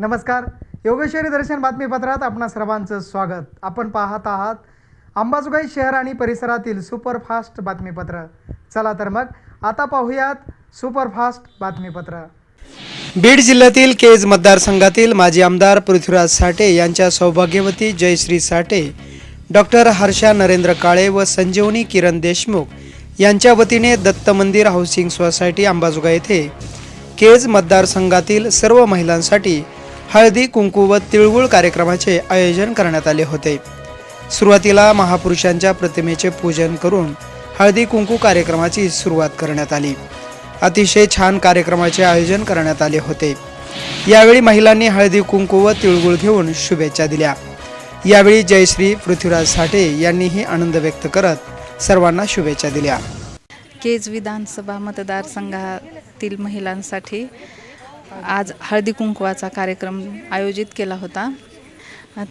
नमस्कार. योगेश्वरी दर्शन बातमीपत्रात आपणा सर्वांचं स्वागत. आपण पाहत आहात अंबाजोगाई शहर आणि परिसरातील सुपरफास्ट बातमीपत्र. चला तर मग आता पाहूयात सुपरफास्ट बातमीपत्र. बीड जिल्ह्यातील केज मतदारसंघातील माजी आमदार पृथ्वीराज साठे यांच्या सौभाग्यवती जयश्री साठे डॉक्टर हर्षा नरेंद्र काळे व संजीवनी किरण देशमुख यांच्या वतीने दत्त मंदिर हाऊसिंग सोसायटी अंबाजोगाई येथे केज मतदारसंघातील सर्व महिलांसाठी हळदी कुंकू व तिळगुळ कार्यक्रमाचे आयोजन करण्यात आले होते. सुरुवातीला महापुरुषांच्या प्रतिमेचे पूजन करून हळदी कुंकू कार्यक्रमाची सुरुवात करण्यात आली. अतिशय छान कार्यक्रमाचे आयोजन करण्यात आले होते. यावेळी महिलांनी हळदी कुंकू व तिळगुळ घेऊन शुभेच्छा दिल्या. यावेळी जयश्री पृथ्वीराज साठे यांनीही आनंद व्यक्त करत सर्वांना शुभेच्छा दिल्या. केज विधानसभा मतदारसंघातील महिलांसाठी आज हळदी कुंकवाचा कार्यक्रम आयोजित केला होता.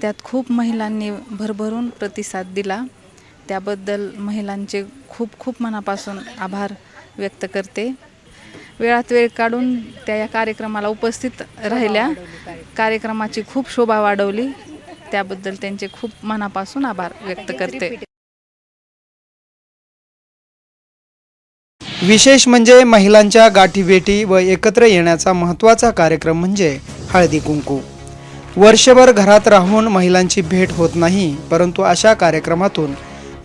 त्यात खूप महिलांनी भरभरून प्रतिसाद दिला. त्याबद्दल महिलांचे खूप खूप मनापासून आभार व्यक्त करते. वेळात वेळ काढून त्या या कार्यक्रमाला उपस्थित राहिल्या. कार्यक्रमाची खूप शोभा वाढवली. त्याबद्दल त्यांचे खूप मनापासून आभार व्यक्त करते. विशेष म्हणजे महिलांच्या गाठीभेटी व एकत्र येण्याचा महत्त्वाचा कार्यक्रम म्हणजे हळदी कुंकू. वर्षभर घरात राहून महिलांची भेट होत नाही परंतु अशा कार्यक्रमातून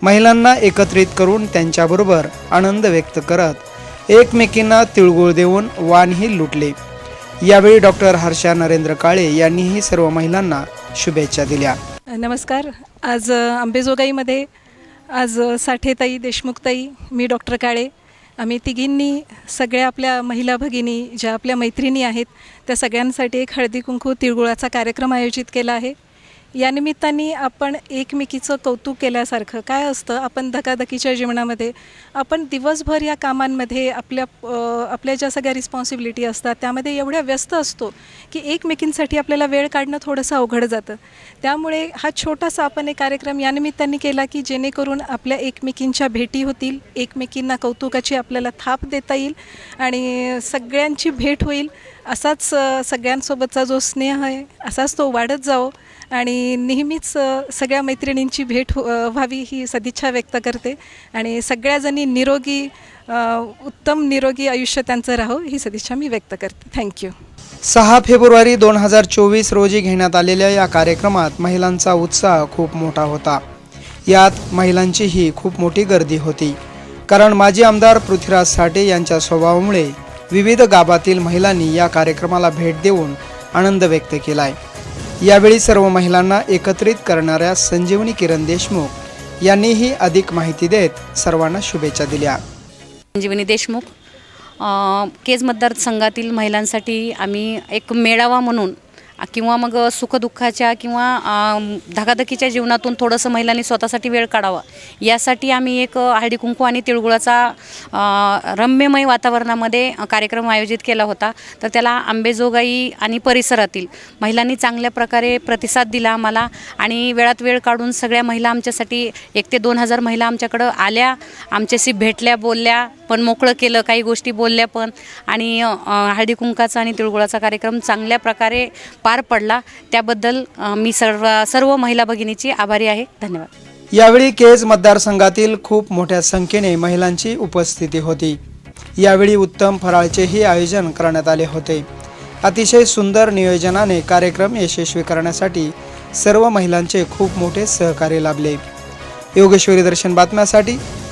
महिलांना एकत्रित करून त्यांच्याबरोबर आनंद व्यक्त करत एकमेकींना तिळगुळ देऊन वाणही लुटले. यावेळी डॉक्टर हर्षा नरेंद्र काळे यांनीही सर्व महिलांना शुभेच्छा दिल्या. नमस्कार. आज आंबेजोगाईमध्ये अंबेजोगाईमध्ये आज साठेताई देशमुखताई मी डॉक्टर काळे आम्ही तिघींनी सगळ्या आपल्या महिला भगिनी ज्या आपल्या मैत्रिणी आहेत त्या सगळ्यांसाठी एक हळदी कुंकू तिळगुळाचा कार्यक्रम आयोजित केला आहे. या निमित्ताने आपण एकमेकीचं कौतुक केल्यासारखं काय असतं? आपण धकाधकीच्या जीवनामध्ये आपण दिवसभर या कामांमध्ये आपल्या आपल्या ज्या सगळ्या रिस्पॉन्सिबिलिटी असतात त्यामध्ये एवढ्या व्यस्त असतो की एकमेकींसाठी आपल्याला वेळ काढणं थोडंसं अवघड जातं. त्यामुळे हा छोटासा आपण एक कार्यक्रम या निमित्ताने केला की जेणेकरून आपल्या एकमेकींच्या भेटी होतील एकमेकींना कौतुकाची आपल्याला थाप देता येईल आणि सगळ्यांची भेट होईल असाच सगळ्यांसोबतचा जो स्नेह आहे असाच तो वाढत जावो. आणि नेहमीच सगळ्या मैत्रिणींची भेट हो- व्हावी ही सदिच्छा व्यक्त करते. आणि सगळ्याजणी निरोगी उत्तम निरोगी आयुष्य त्यांचं राहो ही सदिच्छा मी व्यक्त करते. थँक्यू सहा फेब्रुवारी दोन हजार चोवीस रोजी घेण्यात आलेल्या या कार्यक्रमात महिलांचा उत्साह खूप मोठा होता. यात महिलांचीही खूप मोठी गर्दी होती. कारण माजी आमदार पृथ्वीराज साठे यांच्या स्वभावामुळे विविध गावातील महिलांनी या कार्यक्रमाला भेट देऊन आनंद व्यक्त केला आहे यावेळी सर्व महिलांना एकत्रित करणाऱ्या संजीवनी किरण देशमुख यांनीही अधिक माहिती देत सर्वांना शुभेच्छा दिल्या. संजीवनी देशमुख केज मतदारसंघातील महिलांसाठी आम्ही एक मेळावा म्हणून किंवा मग सुखदुःखाच्या किंवा धकाधकीच्या जीवनातून थोडंसं महिलांनी स्वतःसाठी वेळ काढावा. यासाठी आम्ही एक हळदी कुंकू आणि तिळगुळाचा रम्यमय वातावरणामध्ये कार्यक्रम आयोजित केला होता. तर त्याला आंबेजोगाई आणि परिसरातील महिलांनी चांगल्या प्रकारे प्रतिसाद दिला आम्हाला आणि वेळात वेळ काढून सगळ्या महिला आमच्यासाठी एक ते दोन हजार महिला आमच्याकडं आल्या आमच्याशी भेटल्या बोलल्या पण मोकळं केलं काही गोष्टी बोलल्या पण. आणि हळदी कुंकाचा आणि तिळगुळाचा कार्यक्रम चांगल्या प्रकारे पार पडला. त्याबद्दल मी सर्व सर्व महिला भगिनीची आभारी आहे. धन्यवाद. यावेळी केज मतदारसंघातील खूप मोठ्या संख्येने महिलांची उपस्थिती होती. यावेळी उत्तम फराळचेही आयोजन करण्यात आले होते. अतिशय सुंदर नियोजनाने कार्यक्रम यशस्वी करण्यासाठी सर्व महिलांचे खूप मोठे सहकार्य लाभले. योगेश्वरी दर्शन बातम्यासाठी